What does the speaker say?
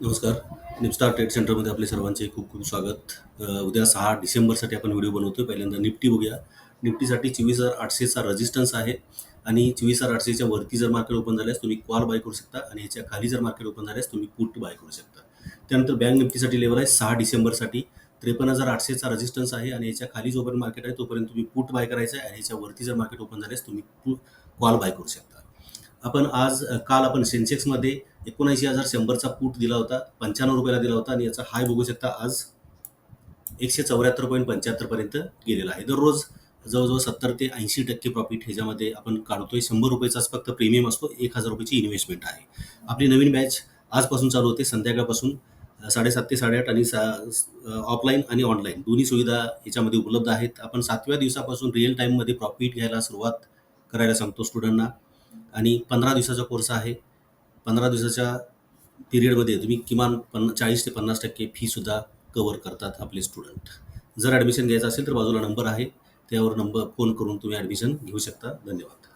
नमस्कार. निपस्टार ट्रेड सेंटरमध्ये आपले सर्वांचे खूप खूप स्वागत. उद्या सहा डिसेंबरसाठी आपण व्हिडिओ बनवतोय. पहिल्यांदा निफ्टी बघूया. निफ्टीसाठी चोवीस हजार आठशेचा रजिस्टन्स आहे आणि चोवीस हजार आठशेच्या वरती जर मार्केट ओपन झाल्यास तुम्ही कॉल बाय करू शकता आणि याच्या खाली जर मार्केट ओपन झाल्यास तुम्ही पुट बाय करू शकता. त्यानंतर बँक निफ्टीसाठी लेवल आहे सहा डिसेंबरसाठी. त्रेपन्न हजार आठशेचा रजिस्टन्स आहे आणि याच्या खाली जोपर्यंत मार्केट आहे तोपर्यंत तुम्ही पुट बाय करायचं आहे आणि याच्या वरती जर मार्केट ओपन झाल्यास तुम्ही कॉल बाय करू शकता. आपण आज काल आपण सेन्सेक्समध्ये एकोणऐंशी हजार शंभरचा पूट दिला होता पंच्याण्णव रुपयाला दिला होता आणि याचा हाय बघू शकता आज एकशे चौऱ्याहत्तर पॉईंट पंच्याहत्तरपर्यंत गेलेला आहे. दररोज जवळजवळ सत्तर ते ऐंशी टक्के प्रॉफिट ह्याच्यामध्ये आपण काढतोय. शंभर रुपयाचाच फक्त प्रीमियम असतो एक हजार रुपयाची इन्व्हेस्टमेंट आहे. आपली नवीन बॅच आजपासून चालू होते संध्याकाळपासून साडेसात ते साडेआठ आणि सा ऑफलाईन आणि ऑनलाईन दोन्ही सुविधा याच्यामध्ये उपलब्ध आहेत. आपण सातव्या दिवसापासून रिअल टाईममध्ये प्रॉफिट घ्यायला सुरुवात करायला सांगतो स्टुडंटना आणि पंधरा दिवसाचा कोर्स आहे. पंधरा दिवसाच्या पिरियडमध्ये तुम्ही किमान पन्ना चाळीस ते पन्नास टक्के फीसुद्धा कवर करतात आपले स्टुडंट जर ॲडमिशन घ्यायचं असेल तर बाजूला नंबर आहे. त्यावर नंबर फोन करून तुम्ही ॲडमिशन घेऊ शकता. धन्यवाद.